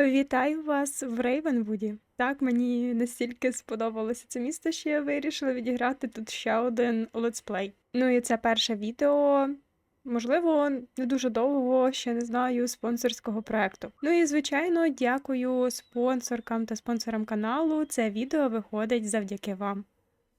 Вітаю вас в Рейвенвуді. Так, мені настільки сподобалося це місто, що я вирішила відіграти тут ще один летсплей. Ну і це перше відео, можливо, не дуже довго, ще не знаю, спонсорського проекту. Ну і звичайно, дякую спонсоркам та спонсорам каналу. Це відео виходить завдяки вам.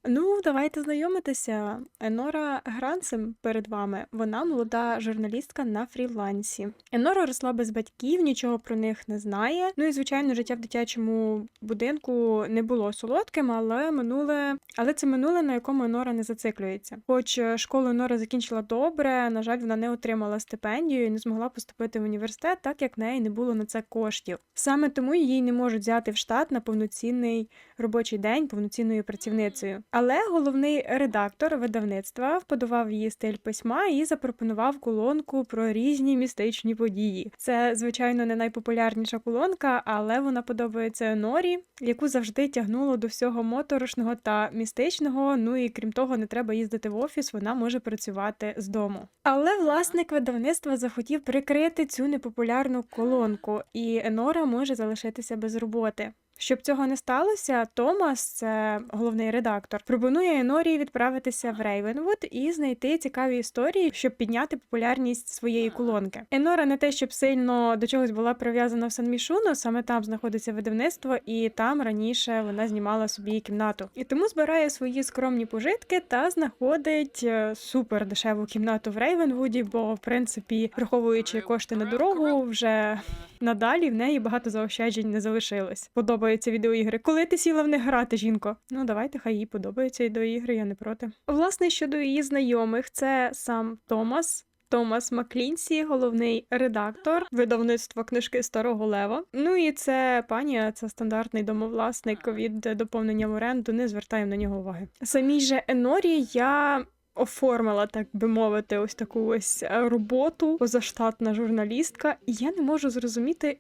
Ну, давайте знайомитися. Енора Грансем перед вами. Вона молода журналістка на фрілансі. Енора росла без батьків, нічого про них не знає. Ну і звичайно, життя в дитячому будинку не було солодким, але минуле, але це минуле, на якому Енора не зациклюється. Хоч е, школу Енора закінчила добре, на жаль, вона не отримала стипендію і не змогла поступити в університет, так як в неї не було на це коштів. Саме тому її не можуть взяти в штат на повноцінний робочий день повноцінною працівницею. Але головний редактор видавництва вподобав її стиль письма і запропонував колонку про різні містичні події. Це, звичайно, не найпопулярніша колонка, але вона подобається Норі, яку завжди тягнуло до всього моторошного та містичного. Ну і крім того, не треба їздити в офіс, вона може працювати з дому. Але власник видавництва захотів прикрити цю непопулярну колонку, і Енора може залишитися без роботи. Щоб цього не сталося, Томас, це головний редактор, пропонує Енорі відправитися в Рейвенвуд і знайти цікаві історії, щоб підняти популярність своєї колонки. Енора не те, щоб сильно до чогось була прив'язана в Сан-Мішуно, саме там знаходиться видавництво, і там раніше вона знімала собі кімнату. І тому збирає свої скромні пожитки та знаходить е, супер дешеву кімнату в Рейвенвуді, бо в принципі, враховуючи кошти на дорогу, вже надалі в неї багато заощаджень не залишилось. Подобаються відеоігри. Коли ти сіла в них грати, жінко? Ну давайте, хай їй подобаються відеоігри, я не проти. Власне, щодо її знайомих, це сам Томас. Томас Маклінсі, головний редактор видавництва книжки Старого Лева. Ну і це пані, це стандартний домовласник від доповнення в оренду. Не звертаємо на нього уваги. Самій же Енорі я. Оформила, так би мовити, ось таку ось е, роботу, позаштатна журналістка, і я не можу зрозуміти,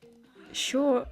що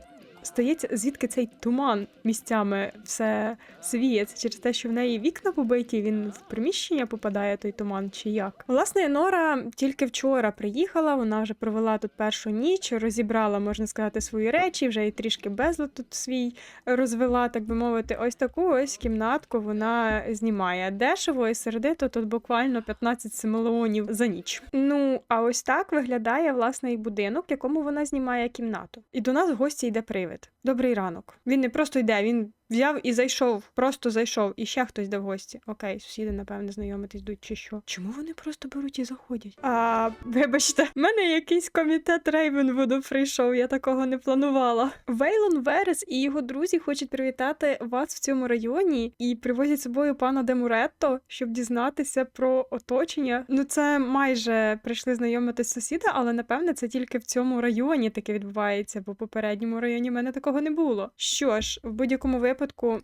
стається, звідки цей туман місцями все свіється через те, що в неї вікна побиті, він в приміщення попадає той туман, чи як. Власне, Нора тільки вчора приїхала, вона вже провела тут першу ніч, розібрала, можна сказати, свої речі, вже і трішки безлад тут свій розвела, так би мовити. Ось таку ось кімнатку вона знімає. Дешево і сердито тут буквально 15 симелеонів за ніч. Ну, а ось так виглядає власне і будинок, в якому вона знімає кімнату. І до нас в гості йде привид. Добрий ранок. Він не просто йде, він взяв і зайшов, просто зайшов, і ще хтось йде в гості. Окей, сусіди, напевне, знайомитись йдуть чи що. Чому вони просто беруть і заходять? А, вибачте, в мене якийсь комітет Рейвенвуду прийшов, я такого не планувала. Вейлон Верес і його друзі хочуть привітати вас в цьому районі і привозять з собою пана Демуретто, щоб дізнатися про оточення. Ну, це майже прийшли знайомитись сусіда, але напевне це тільки в цьому районі таке відбувається, бо в попередньому районі в мене такого не було. Що ж, в будь-якому випадку,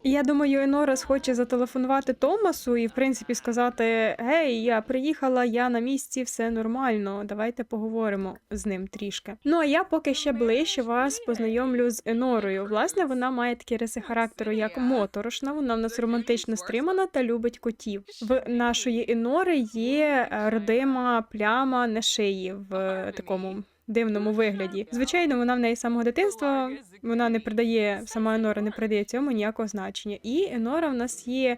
я думаю, Енора схоче зателефонувати Томасу і, в принципі, сказати: Гей, я приїхала, я на місці, все нормально. Давайте поговоримо з ним трішки. Ну а я поки ще ближче вас познайомлю з Енорою. Власне, вона має такі риси характеру, як моторошна. Вона в нас романтично стримана та любить котів. В нашої Енори є е, родима пляма на шиї в е, такому. Дивному вигляді. Звичайно, вона в неї з самого дитинства вона не придає, сама Енора не придає цьому ніякого значення. І Енора в нас є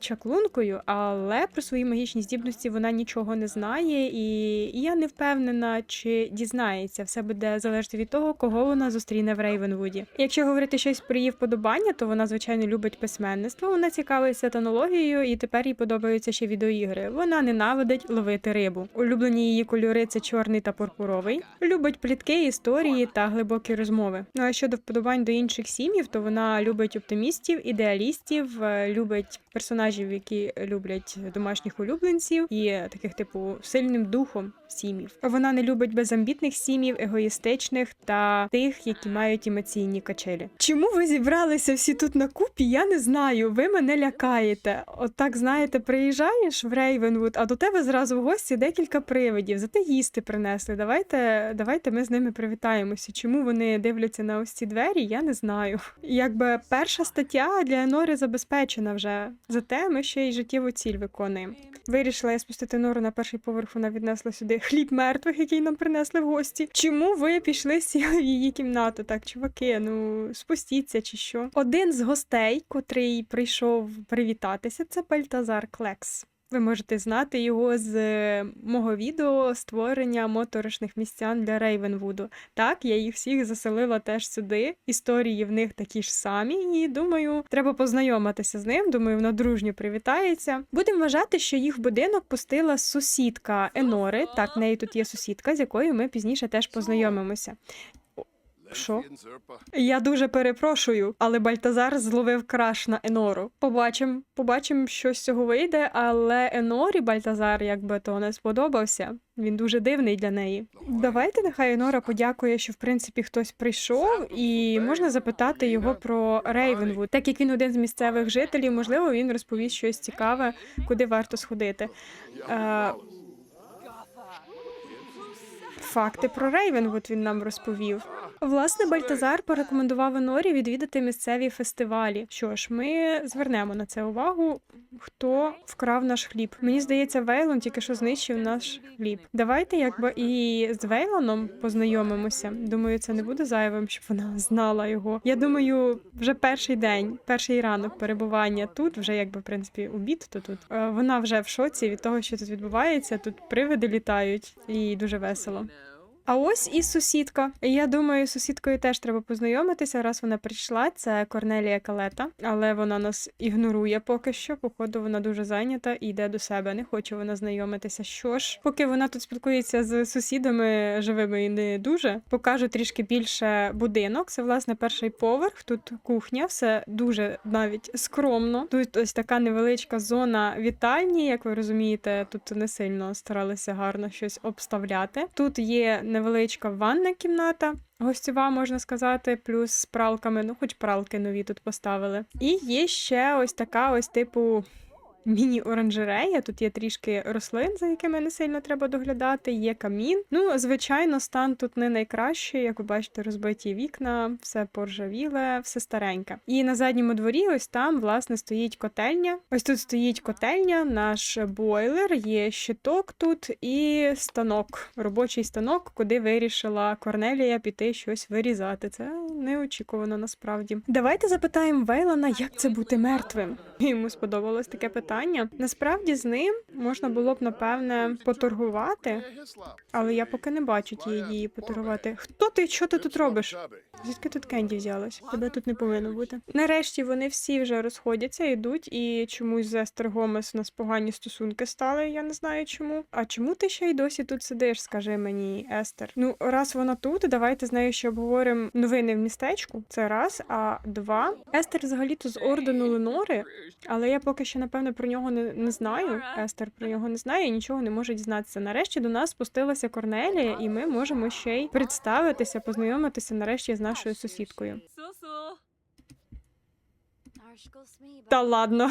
чаклункою, але про свої магічні здібності вона нічого не знає, і я не впевнена, чи дізнається. Все буде залежати від того, кого вона зустріне в Рейвенвуді. Якщо говорити щось про її вподобання, то вона звичайно любить письменництво. Вона цікавиться тонологією, і тепер їй подобаються ще відеоігри. Вона ненавидить ловити рибу. Улюблені її кольори це чорний та пурпуровий. Любить плітки, історії та глибокі розмови. Ну а щодо вподобань до інших сім'їв, то вона любить оптимістів, ідеалістів, е, любить персонажів, які люблять домашніх улюбленців, і таких типу сильним духом сім'їв. Вона не любить безамбітних сім'їв, егоїстичних та тих, які мають емоційні качелі. Чому ви зібралися всі тут на купі? Я не знаю. Ви мене лякаєте. От знаєте, приїжджаєш в Рейвенвуд, а до тебе зразу в гості декілька привидів. Зате їсти принесли. Давайте, давайте ми з ними привітаємося. Чому вони дивляться на ось ці двері? Я не знаю. Якби перша стаття для Енори забезпечена вже. Зате ми ще й життєву ціль виконуємо. Вирішила я спустити нору на перший поверх. Вона віднесла сюди хліб мертвих, який нам принесли в гості. Чому ви пішли сіли в її кімнату? Так, чуваки, ну спустіться чи що? Один з гостей, котрий прийшов привітатися, це Бальтазар Клекс. Ви можете знати його з е, мого відео створення моторошних містян для Рейвенвуду. Так, я їх всіх заселила теж сюди. Історії в них такі ж самі, і думаю, треба познайомитися з ним. Думаю, вона дружньо привітається. Будемо вважати, що їх в будинок пустила сусідка Енори. Так, в неї тут є сусідка, з якою ми пізніше теж познайомимося. Що? Я дуже перепрошую, але Бальтазар зловив краш на Енору. Побачимо, побачимо, що з цього вийде, але Енорі Бальтазар, якби то не сподобався. Він дуже дивний для неї. Давайте нехай Енора подякує, що в принципі хтось прийшов, і можна запитати його про Рейвенвуд. Так як він один з місцевих жителів, можливо, він розповість щось цікаве, куди варто сходити. Факти про Рейвенвуд він нам розповів. Власне, Бальтазар порекомендував Енорі відвідати місцеві фестивалі. Що ж, ми звернемо на це увагу. Хто вкрав наш хліб? Мені здається, Вейлон тільки що знищив наш хліб. Давайте якби і з Вейлоном познайомимося. Думаю, це не буде зайвим, щоб вона знала його. Я думаю, вже перший день, перший ранок перебування тут, вже якби в принципі обід, то тут е, вона вже в шоці від того, що тут відбувається. Тут привиди літають, і дуже весело. А ось і сусідка. Я думаю, сусідкою теж треба познайомитися, раз вона прийшла. Це Корнелія Калета, але вона нас ігнорує поки що. Походу, вона дуже зайнята і йде до себе. Не хоче вона знайомитися. Що ж, поки вона тут спілкується з сусідами живими і не дуже, покажу трішки більше будинок. Це власне перший поверх. Тут кухня, все дуже навіть скромно. Тут ось така невеличка зона вітальні. Як ви розумієте, тут не сильно старалися гарно щось обставляти. Тут є невеличка ванна кімната. гостьова, можна сказати, плюс з пралками, ну хоч пралки нові тут поставили. І є ще ось така ось типу. Міні-оранжерея, тут є трішки рослин, за якими не сильно треба доглядати, є камін. Ну, звичайно, стан тут не найкращий, як ви бачите, розбиті вікна, все поржавіле, все стареньке. І на задньому дворі, ось там, власне, стоїть котельня. Ось тут стоїть котельня, наш бойлер, є щиток тут і станок, робочий станок, куди вирішила Корнелія піти щось вирізати. Це неочікувано насправді. Давайте запитаємо Вейлона, як це бути мертвим. Йому сподобалось таке питання. Насправді з ним можна було б напевне поторгувати, але я поки не бачу тієї дії поторгувати. Хто ти? Що ти тут робиш? Звідки тут Кенді взялась? Тебе тут не повинно бути. Нарешті вони всі вже розходяться, йдуть, і чомусь з Естер Гомес у нас погані стосунки стали. Я не знаю чому. А чому ти ще й досі тут сидиш? Скажи мені, Естер. Ну, раз вона тут, давайте з нею ще обговоримо новини в містечку. Це раз. А два. Естер взагалі-то з ордену Ленори, але я поки що напевно про нього не, не знаю. Естер про нього не знає і нічого не може дізнатися. Нарешті до нас спустилася Корнелія, і ми можемо ще й представитися, познайомитися нарешті з нашою сусідкою. Та ладно.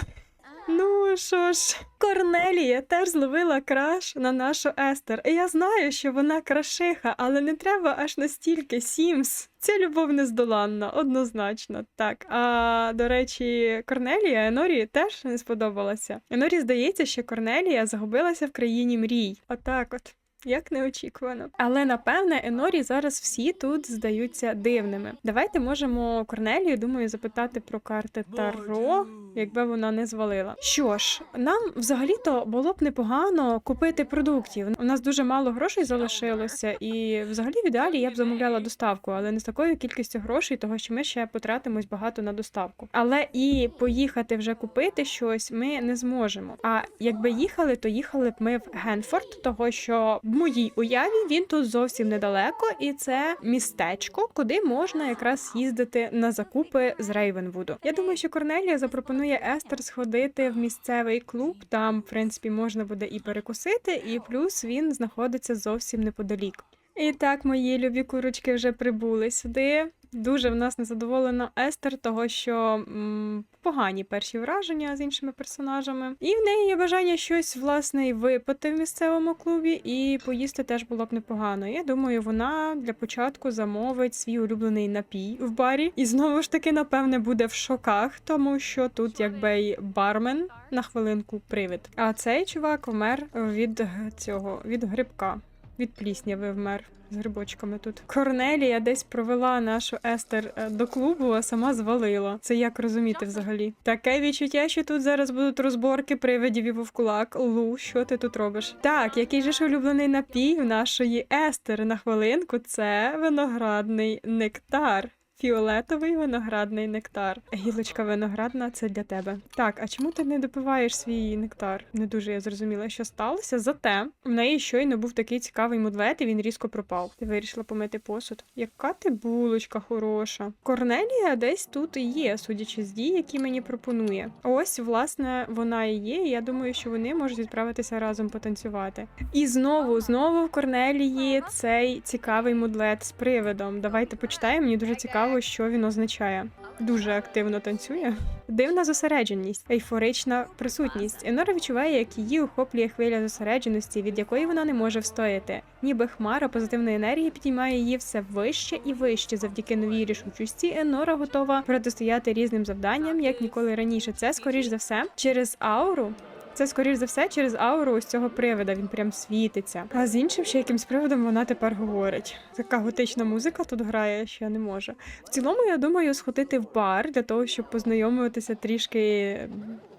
Ну що ж, Корнелія теж зловила краш на нашу Естер. І я знаю, що вона крашиха, але не треба аж настільки Сімс. Ця любов нездоланна, однозначно. Так. А до речі, Корнелія Енорі теж не сподобалася. Енорі здається, що Корнелія загубилася в країні мрій. Отак от. Як неочікувано. Але напевне Енорі зараз всі тут здаються дивними. Давайте можемо Корнелію, думаю, запитати про карти Таро, якби вона не звалила. Що ж, нам взагалі-то було б непогано купити продуктів. У нас дуже мало грошей залишилося, і взагалі в ідеалі я б замовляла доставку, але не з такою кількістю грошей, того що ми ще потратимось багато на доставку. Але і поїхати вже купити щось ми не зможемо. А якби їхали, то їхали б ми в Генфорд, того що моїй уяві він тут зовсім недалеко, і це містечко, куди можна якраз їздити на закупи з Рейвенвуду. Я думаю, що Корнелія запропонує Естер сходити в місцевий клуб. Там, в принципі, можна буде і перекусити, і плюс він знаходиться зовсім неподалік. І так, мої любі курочки вже прибули сюди. Дуже в нас незадоволена Естер, того що м, погані перші враження з іншими персонажами. І в неї є бажання щось власне випити в місцевому клубі, і поїсти теж було б непогано. Я думаю, вона для початку замовить свій улюблений напій в барі. І знову ж таки, напевне, буде в шоках, тому що тут якби й бармен на хвилинку привид. А цей чувак вмер від цього від грибка. Від плісняви вмер з грибочками тут. Корнелія десь провела нашу Естер е, до клубу, а сама звалила. Це як розуміти взагалі? Таке відчуття, що тут зараз будуть розборки привидів і вовкулак. Лу, що ти тут робиш? Так, який же ж улюблений напій в нашої Естер на хвилинку? Це виноградний нектар. Фіолетовий виноградний нектар. Гілочка виноградна це для тебе. Так, а чому ти не допиваєш свій нектар? Не дуже я зрозуміла, що сталося. Зате в неї щойно був такий цікавий мудлет, і він різко пропав. Ти вирішила помити посуд. Яка ти булочка хороша. Корнелія десь тут і є, судячи з дій, які мені пропонує. Ось, власне, вона і є. і Я думаю, що вони можуть відправитися разом потанцювати. І знову, знову в Корнелії цей цікавий мудлет з привидом. Давайте почитаємо. Мені дуже цікаво, що він означає. Дуже активно танцює. Дивна зосередженість, ейфорична присутність. Енора відчуває, як її охоплює хвиля зосередженості, від якої вона не може встояти. Ніби хмара позитивної енергії підіймає її все вище і вище. Завдяки новій рішучості Енора готова протистояти різним завданням, як ніколи раніше. Це скоріш за все через ауру. Це скоріш за все через ауру ось цього привида. Він прям світиться. А з іншим ще якимсь приводом вона тепер говорить. Така готична музика тут грає, що я не можу. В цілому, я думаю, сходити в бар для того, щоб познайомитися трішки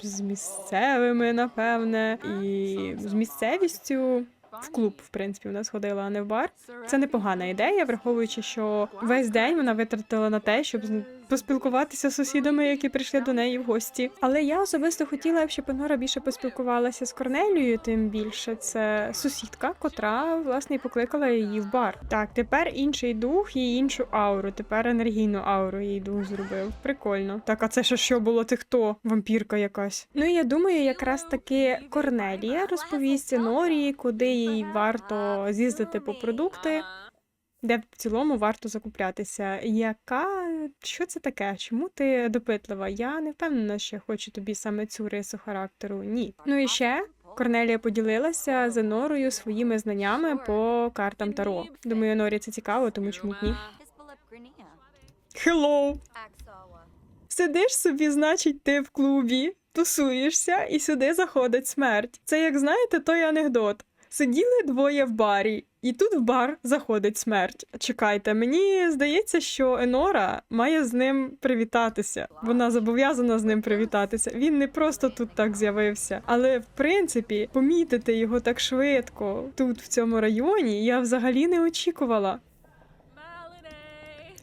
з місцевими, напевне, і з місцевістю. В клуб, в принципі, вона сходила, а не в бар. Це непогана ідея, враховуючи, що весь день вона витратила на те, щоб поспілкуватися з сусідами, які прийшли до неї в гості. Але я особисто хотіла щоб Енора більше поспілкувалася з Корнелією, тим більше це сусідка, котра власне покликала її в бар. Так, тепер інший дух і іншу ауру. Тепер енергійну ауру їй дух зробив. Прикольно. Так, а це ще що було? Ти хто? Вампірка якась. Ну я думаю, якраз таки Корнелія розповість Енорі, куди їй варто з'їздити по продукти де в цілому варто закуплятися. Яка що це таке? Чому ти допитлива? Я не впевнена, що хочу тобі саме цю рису характеру. Ні. Ну і ще. Корнелія поділилася з Енорою своїми знаннями по картам Таро. Думаю, Енорі це цікаво, тому чому ні. Hello! Сидиш собі, значить, ти в клубі, тусуєшся, і сюди заходить смерть. Це як знаєте, той анекдот. Сиділи двоє в барі, і тут в бар заходить смерть. Чекайте, мені здається, що Енора має з ним привітатися. Вона зобов'язана з ним привітатися. Він не просто тут так з'явився, але в принципі помітити його так швидко тут, в цьому районі, я взагалі не очікувала.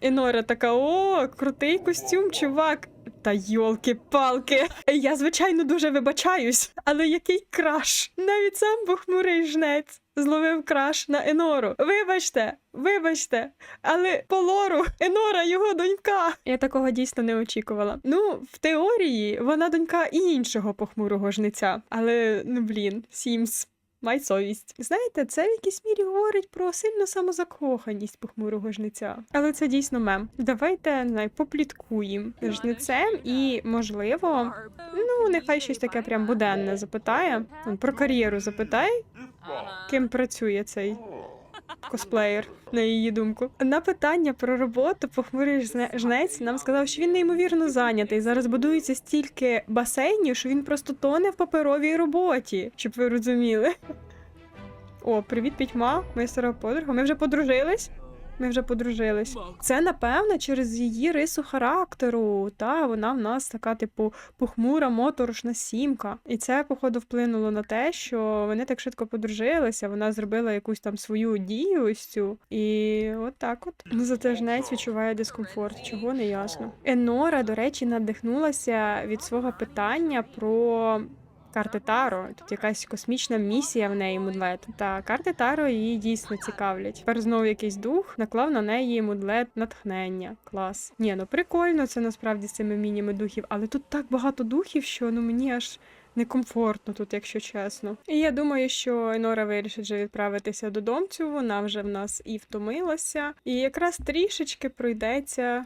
Енора така: о, крутий костюм, чувак. Та йолки-палки. Я, звичайно, дуже вибачаюсь, але який краш. Навіть сам похмурий жнець зловив краш на Енору. Вибачте, вибачте, але по лору Енора його донька. Я такого дійсно не очікувала. Ну, в теорії вона донька іншого похмурого жниця. Але ну блін, Сімс. Май совість. Знаєте, це в якійсь мірі говорить про сильну самозакоханість похмурого жниця. Але це дійсно мем. Давайте не попліткуємо жницем і, можливо, ну нехай щось таке прям буденне запитає. Про кар'єру запитає, ким працює цей косплеєр, на її думку. На питання про роботу похмурий жнець нам сказав, що він неймовірно зайнятий. Зараз будується стільки басейнів, що він просто тоне в паперовій роботі, щоб ви розуміли. О, привіт, пітьма, моя стара подруга. Ми вже подружились. Ми вже подружились. Це напевно через її рису характеру. Та вона в нас така, типу, похмура, моторошна сімка. І це, походу, вплинуло на те, що вони так швидко подружилися. Вона зробила якусь там свою дію ось цю. І от так от. Зате жнець відчуває дискомфорт, чого не ясно. Енора, до речі, надихнулася від свого питання про. Карти Таро, тут якась космічна місія в неї мудлет. Та карти Таро її дійсно цікавлять. Тепер знову якийсь дух наклав на неї мудлет натхнення. Клас. Ні, ну прикольно це насправді з цими мінями духів, але тут так багато духів, що ну мені аж некомфортно тут, якщо чесно. І я думаю, що Енора вирішить вже відправитися додомцю. Вона вже в нас і втомилася, і якраз трішечки пройдеться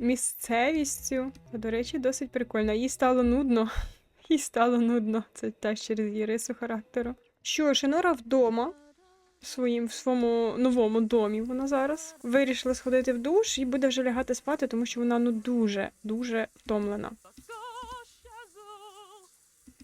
місцевістю. До речі, досить прикольно. Їй стало нудно. Їй стало нудно. Це теж через її рису характеру. Що ж, Енора вдома. Своїм в своєму новому домі вона зараз вирішила сходити в душ і буде вже лягати спати, тому що вона ну дуже дуже втомлена.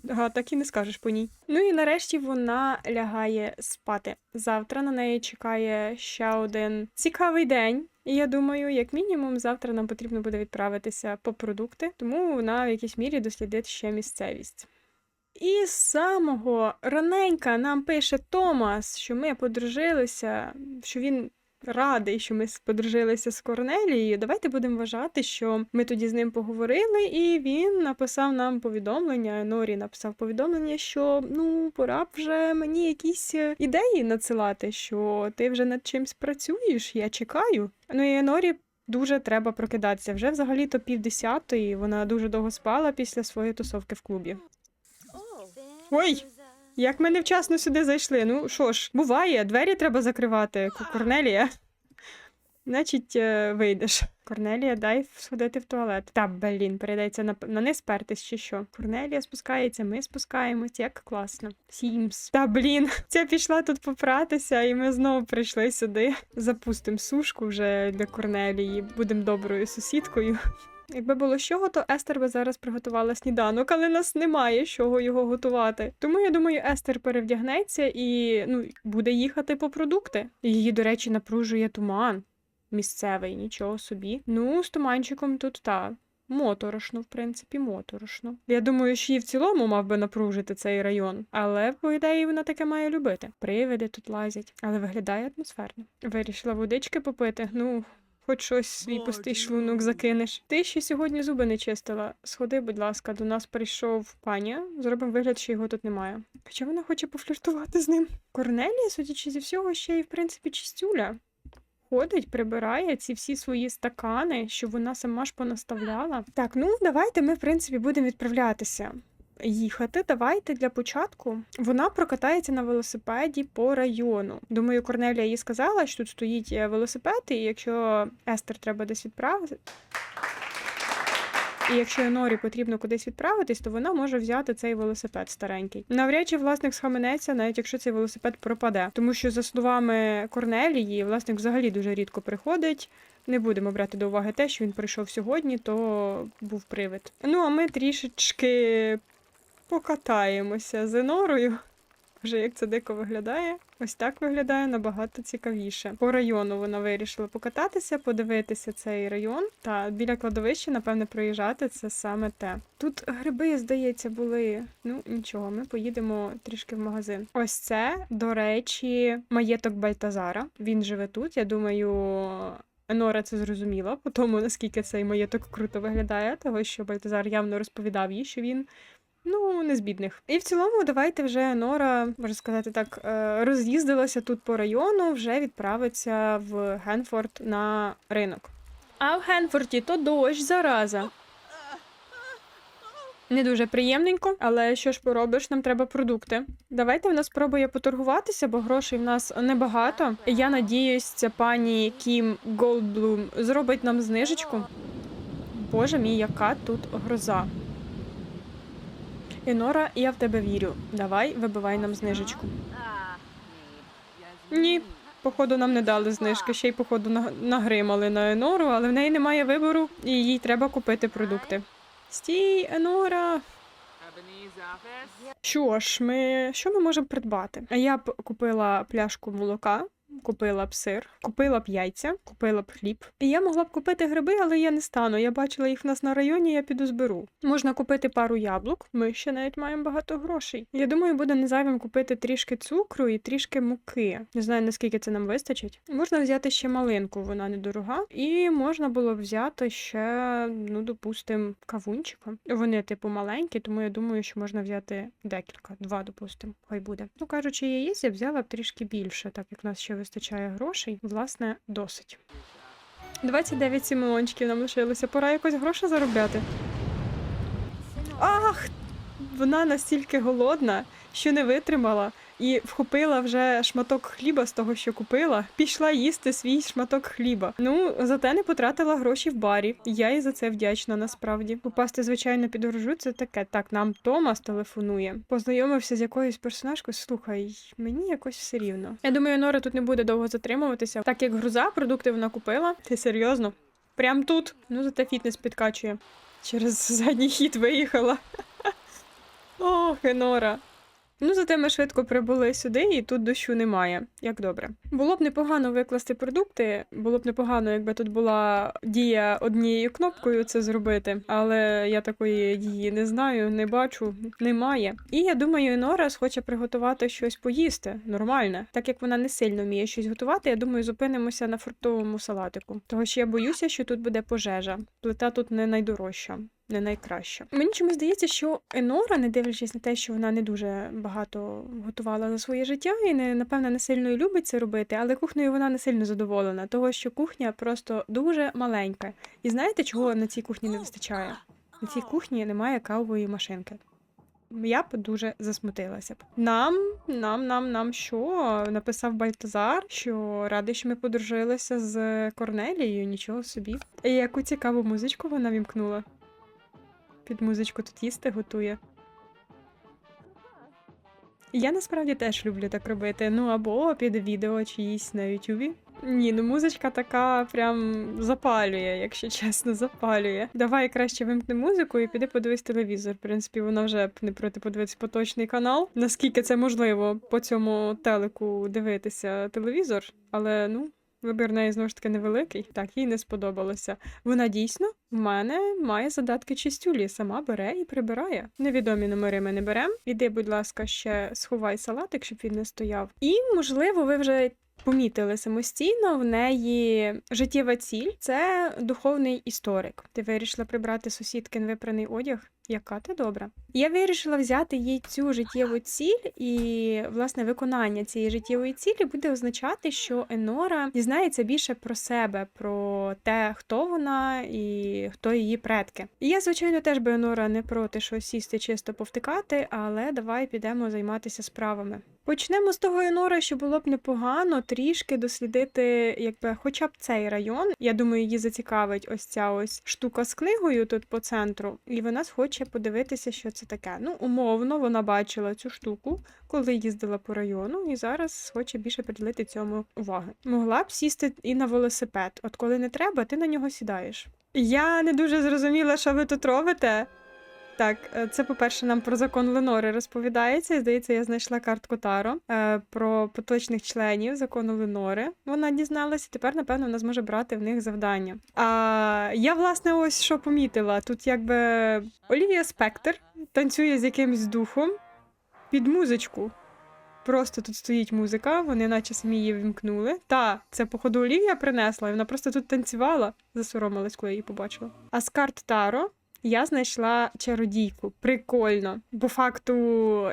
Ага, так і не скажеш по ній. Ну і нарешті вона лягає спати. Завтра на неї чекає ще один цікавий день. І я думаю, як мінімум, завтра нам потрібно буде відправитися по продукти, тому вона в якійсь мірі дослідить ще місцевість. І з самого раненька нам пише Томас, що ми подружилися, що він радий, що ми подружилися з Корнелією. Давайте будемо вважати, що ми тоді з ним поговорили, і він написав нам повідомлення. Норі написав повідомлення, що ну пора б вже мені якісь е, ідеї надсилати, що ти вже над чимсь працюєш, я чекаю. Ну і Норі. Дуже треба прокидатися. Вже взагалі то півдесятої. Вона дуже довго спала після своєї тусовки в клубі. Ой, Як ми невчасно сюди зайшли? Ну що ж, буває, двері треба закривати. Корнелія. Значить, е, вийдеш. Корнелія, дай сходити в туалет. Та, блін, перейдеться на, на низ пертись чи що. Корнелія спускається, ми спускаємось, як класно. Сімс. Та блін, ця пішла тут попратися, і ми знову прийшли сюди. Запустимо сушку вже для Корнелії. Будемо доброю сусідкою. Якби було з чого, то Естер би зараз приготувала сніданок, але нас немає чого його готувати. Тому я думаю, Естер перевдягнеться і ну, буде їхати по продукти. Її, до речі, напружує туман місцевий, нічого собі. Ну, з туманчиком тут та. Моторошно, в принципі, моторошно. Я думаю, що її в цілому мав би напружити цей район, але по ідеї вона таке має любити. Привиди тут лазять, але виглядає атмосферно. Вирішила водички попити. Ну, Хоч щось свій пустий шлунок закинеш. Ти ще сьогодні зуби не чистила. Сходи, будь ласка, до нас прийшов паня. Зробимо вигляд, що його тут немає. Хоча вона хоче пофліртувати з ним. Корнелія, судячи зі всього, ще й в принципі чистюля. Ходить, прибирає ці всі свої стакани, що вона сама ж понаставляла. Так, ну давайте ми, в принципі, будемо відправлятися. Їхати, давайте для початку. Вона прокатається на велосипеді по району. Думаю, Корнелія їй сказала, що тут стоїть е, велосипед, і якщо Естер треба десь відправити. І якщо Норі потрібно кудись відправитись, то вона може взяти цей велосипед старенький. Навряд чи власник схаменеться, навіть якщо цей велосипед пропаде. Тому що, за словами Корнелії, власник взагалі дуже рідко приходить. Не будемо брати до уваги те, що він прийшов сьогодні, то був привид. Ну, а ми трішечки покатаємося з Енорою. Вже як це дико виглядає. Ось так виглядає набагато цікавіше. По району вона вирішила покататися, подивитися цей район. Та біля кладовища, напевне, проїжджати це саме те. Тут гриби, здається, були. Ну нічого, ми поїдемо трішки в магазин. Ось це, до речі, маєток Бальтазара. Він живе тут. Я думаю. Нора це зрозуміла, по тому наскільки цей маєток круто виглядає, того що Бальтазар явно розповідав їй, що він Ну, не з бідних. І в цілому, давайте вже Нора, можна сказати так, е, роз'їздилася тут по району, вже відправиться в Генфорд на ринок. А в Генфорді то дощ, зараза. Не дуже приємненько, але що ж поробиш, нам треба продукти. Давайте вона спробує поторгуватися, бо грошей в нас небагато. Я надіюсь, ця пані Кім Голдблум зробить нам знижечку. Боже мій, яка тут гроза. Інора, я в тебе вірю. Давай, вибивай нам знижечку. Ні, походу, нам не дали знижки, ще й походу на- нагримали на Енору, але в неї немає вибору, і їй треба купити продукти. Стій, Енора! Що ж, ми що ми можемо придбати? Я б купила пляшку молока. Купила б сир, купила б яйця, купила б хліб. І я могла б купити гриби, але я не стану. Я бачила їх в нас на районі, я піду зберу. Можна купити пару яблук. Ми ще навіть маємо багато грошей. Я думаю, буде незайвим купити трішки цукру і трішки муки. Не знаю наскільки це нам вистачить. Можна взяти ще малинку, вона недорога. І можна було б взяти ще, ну допустим, кавунчика. Вони типу маленькі, тому я думаю, що можна взяти декілька, два, допустим, хай буде. Ну кажучи, яєць я взяла б трішки більше, так як нас ще вистачає грошей. Власне, досить. 29 сімеончиків нам лишилося. Пора якось гроші заробляти. Ах! вона настільки голодна, що не витримала і вхопила вже шматок хліба з того, що купила, пішла їсти свій шматок хліба. Ну, зате не потратила гроші в барі. Я їй за це вдячна насправді. Попасти, звичайно, під горжу це таке. Так, нам Томас телефонує. Познайомився з якоюсь персонажкою. Слухай, мені якось все рівно. Я думаю, Нора тут не буде довго затримуватися. Так як груза, продукти вона купила. Ти серйозно? Прям тут. Ну, зате фітнес підкачує. Через задній хід виїхала. Ох, Енора. Ну, зате ми швидко прибули сюди, і тут дощу немає. Як добре. Було б непогано викласти продукти. Було б непогано, якби тут була дія однією кнопкою це зробити. Але я такої дії не знаю, не бачу, немає. І я думаю, Нора схоче приготувати щось поїсти нормальне. Так як вона не сильно вміє щось готувати, я думаю, зупинимося на фруктовому салатику. Того що я боюся, що тут буде пожежа. Плита тут не найдорожча не найкраща. Мені чомусь здається, що Енора, не дивлячись на те, що вона не дуже багато готувала за своє життя і не напевно не сильно і любить це робити, але кухнею вона не сильно задоволена, того що кухня просто дуже маленька. І знаєте, чого на цій кухні не вистачає? На цій кухні немає кавової машинки. Я б дуже засмутилася б. Нам, нам, нам, нам що? Написав Бальтазар, що радий, що ми подружилися з Корнелією, нічого собі. І яку цікаву музичку вона вімкнула. Під музичку тут їсти готує. Я насправді теж люблю так робити. Ну або під відео чиїсь на Ютубі. Ні, ну музичка така прям запалює, якщо чесно, запалює. Давай краще вимкни музику і піди подивись телевізор. В принципі, вона вже б не проти подивитися поточний канал. Наскільки це можливо по цьому телеку дивитися телевізор, але ну. Вибір неї знову ж таки невеликий. Так, їй не сподобалося. Вона дійсно в мене має задатки чистюлі, сама бере і прибирає. Невідомі номери ми не беремо. Іди, будь ласка, ще сховай салатик, щоб він не стояв. І, можливо, ви вже. Помітили самостійно в неї життєва ціль це духовний історик. Ти вирішила прибрати сусідкин випраний одяг. Яка ти добра? Я вирішила взяти їй цю життєву ціль, і власне виконання цієї життєвої цілі буде означати, що Енора дізнається більше про себе, про те, хто вона і хто її предки. І я, звичайно, теж би Енора не проти що сісти чисто повтикати, але давай підемо займатися справами. Почнемо з того Енора, що було б непогано трішки дослідити, якби хоча б цей район. Я думаю, її зацікавить ось ця ось штука з книгою тут по центру, і вона схоче подивитися, що це таке. Ну, умовно, вона бачила цю штуку, коли їздила по району, і зараз хоче більше приділити цьому уваги. Могла б сісти і на велосипед. От коли не треба, ти на нього сідаєш. Я не дуже зрозуміла, що ви тут робите. Так, е, це, по-перше, нам про закон Ленори розповідається. І, Здається, я знайшла картку Таро е, про поточних членів закону Ленори. Вона дізналася, тепер, напевно, вона зможе брати в них завдання. А я, власне, ось що помітила. Тут якби Олівія Спектр танцює з якимсь духом під музичку. Просто тут стоїть музика, вони наче самі її вімкнули. Та, це, походу, Олівія принесла, і вона просто тут танцювала, засоромилась, коли я її побачила. А з карт Таро я знайшла чародійку. Прикольно. По факту,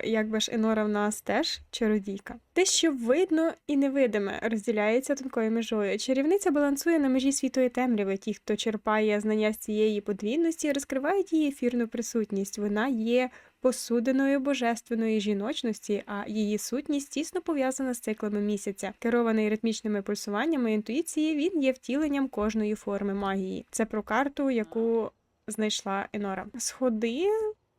якби ж Енора в нас теж чародійка. Те, що видно і невидиме, розділяється тонкою межою. Чарівниця балансує на межі світої темряви. Ті, хто черпає знання з цієї подвійності, розкривають її ефірну присутність. Вона є посудиною божественної жіночності, а її сутність тісно пов'язана з циклами місяця. Керований ритмічними пульсуваннями інтуїції, він є втіленням кожної форми магії. Це про карту, яку знайшла Енора. Сходи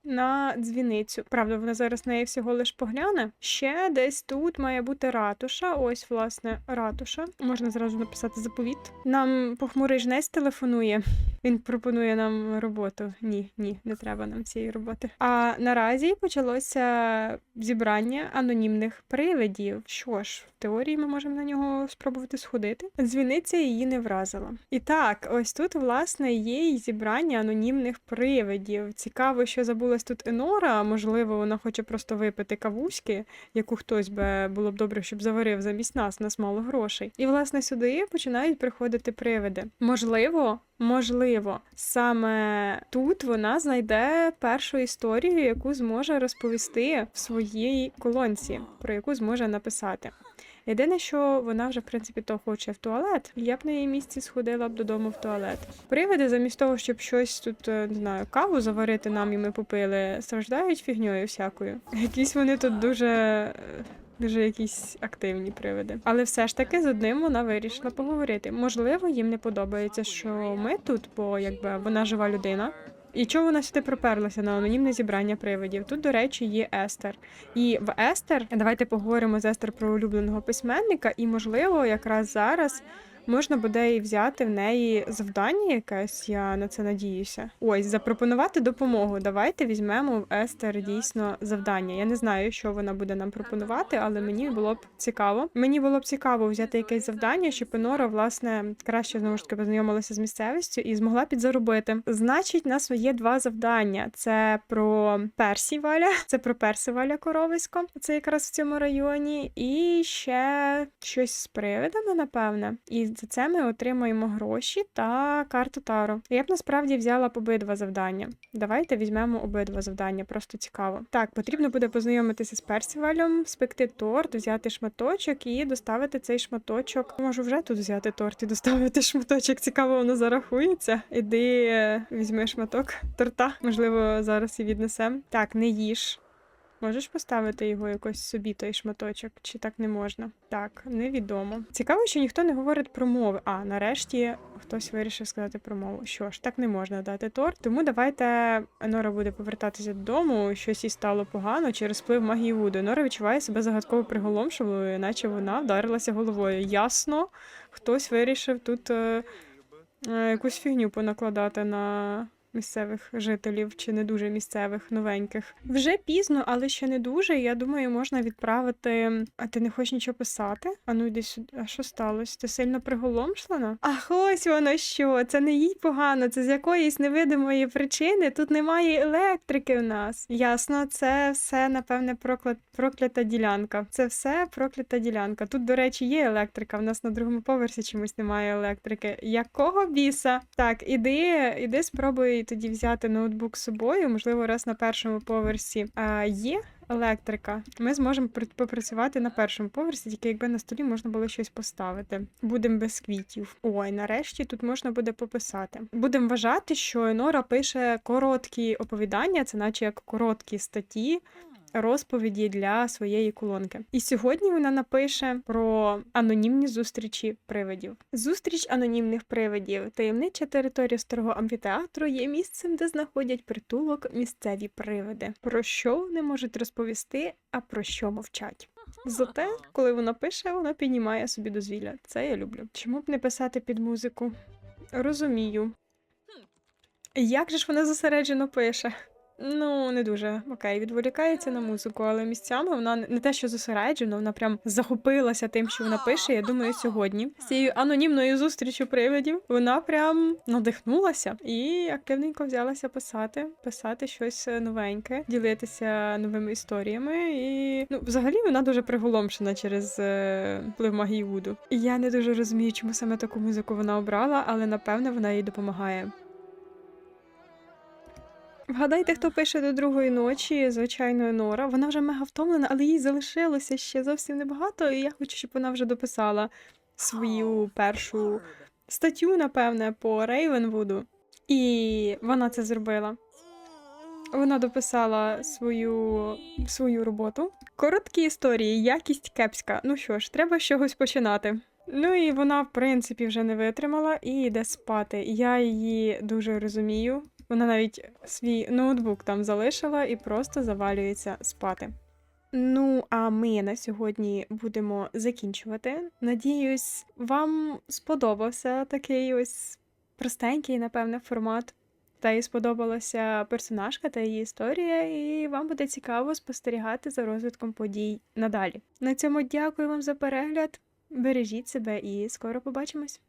на дзвіницю. Правда, вона зараз неї всього лиш погляне. Ще десь тут має бути ратуша. Ось, власне, ратуша. Можна зразу написати заповіт. Нам похмурий жнець телефонує. Він пропонує нам роботу. Ні, ні, не треба нам цієї роботи. А наразі почалося зібрання анонімних привидів. Що ж, в теорії ми можемо на нього спробувати сходити. Дзвіниця її не вразила. І так, ось тут, власне, є й зібрання анонімних привидів. Цікаво, що забулась тут Енора. Можливо, вона хоче просто випити кавуськи, яку хтось би було б добре, щоб заварив замість нас, нас мало грошей. І, власне, сюди починають приходити привиди. Можливо. Можливо, саме тут вона знайде першу історію, яку зможе розповісти в своїй колонці, про яку зможе написати. Єдине, що вона вже, в принципі, то хоче в туалет. Я б на її місці сходила б додому в туалет. Привиди, замість того, щоб щось тут, е, не знаю, каву заварити нам і ми попили, страждають фігньою всякою. Якісь вони тут дуже. е, Дуже якісь активні привиди. Але все ж таки з одним вона вирішила поговорити. Можливо, їм не подобається, що ми тут, бо якби вона жива людина. І чого вона сюди приперлася на анонімне зібрання привидів? Тут, до речі, є Естер. І в Естер, давайте поговоримо з Естер про улюбленого письменника, і можливо, якраз зараз можна буде і взяти в неї завдання якесь, я на це надіюся. Ось, запропонувати допомогу. Давайте візьмемо в Естер дійсно завдання. Я не знаю, що вона буде нам пропонувати, але мені було б цікаво. Мені було б цікаво взяти якесь завдання, щоб Енора, власне, краще знову ж таки познайомилася з місцевістю і змогла підзаробити. Значить, у нас є два завдання: це про Персіваля, це про Персиваля Коровисько. Це якраз в цьому районі, і ще щось з привидами, напевне. І за це ми отримуємо гроші та карту Таро. Я б насправді взяла б обидва завдання. Давайте візьмемо обидва завдання, просто цікаво. Так, потрібно буде познайомитися з Персівалем, спекти торт, взяти шматочок і доставити цей шматочок. Можу вже тут взяти торт і доставити шматочок. Цікаво, воно зарахується. Іди е, візьми шматок торта. Можливо, зараз і віднесем. Так, не їж. Можеш поставити його якось собі той шматочок, чи так не можна? Так, невідомо. Цікаво, що ніхто не говорить про мови. А нарешті хтось вирішив сказати про мову. Що ж, так не можна дати торт. Тому давайте Енора буде повертатися додому. Щось їй стало погано через вплив магії Вуду. Енора відчуває себе загадково приголомшливою, наче вона вдарилася головою. Ясно, хтось вирішив тут е, е, якусь фігню понакладати на місцевих жителів чи не дуже місцевих, новеньких. Вже пізно, але ще не дуже. Я думаю, можна відправити. А ти не хочеш нічого писати? А ну йди сюди. А що сталося? Ти сильно приголомшлена? Ах, ось воно що. Це не їй погано, це з якоїсь невидимої причини. Тут немає електрики в нас. Ясно, це все, напевне, прокля... проклята ділянка. Це все проклята ділянка. Тут, до речі, є електрика. В нас на другому поверсі чомусь немає електрики. Якого біса? Так, іди, іди спробуй тоді взяти ноутбук з собою. Можливо, раз на першому поверсі є електрика. Ми зможемо пр- попрацювати на першому поверсі, тільки якби на столі можна було щось поставити. Будемо без квітів. Ой, нарешті тут можна буде пописати. Будемо вважати, що Енора пише короткі оповідання, це наче як короткі статті розповіді для своєї колонки. І сьогодні вона напише про анонімні зустрічі привидів. Зустріч анонімних привидів. Таємнича територія старого амфітеатру є місцем, де знаходять притулок місцеві привиди. Про що вони можуть розповісти, а про що мовчать. Зате, коли вона пише, вона піднімає собі дозвілля. Це я люблю. Чому б не писати під музику? Розумію. Як же ж вона зосереджено пише? Ну, не дуже окей, відволікається на музику, але місцями вона не те, що зосереджена, вона прям захопилася тим, що вона пише. Я думаю, сьогодні з цією анонімною зустрічю привидів вона прям надихнулася і активненько взялася писати, писати щось новеньке, ділитися новими історіями. І ну, взагалі вона дуже приголомшена через е, вплив магії Вуду. І я не дуже розумію, чому саме таку музику вона обрала, але напевне вона їй допомагає. Вгадайте, хто пише до другої ночі, звичайно, Нора. Вона вже мега втомлена, але їй залишилося ще зовсім небагато, і я хочу, щоб вона вже дописала свою першу статтю, напевне, по Рейвенвуду. І вона це зробила. Вона дописала свою, свою роботу. Короткі історії, якість кепська. Ну що ж, треба з чогось починати. Ну і вона, в принципі, вже не витримала і йде спати. Я її дуже розумію. Вона навіть свій ноутбук там залишила і просто завалюється спати. Ну, а ми на сьогодні будемо закінчувати. Надіюсь, вам сподобався такий ось простенький, напевне, формат. Та й сподобалася персонажка та її історія, і вам буде цікаво спостерігати за розвитком подій надалі. На цьому дякую вам за перегляд. Бережіть себе і скоро побачимось!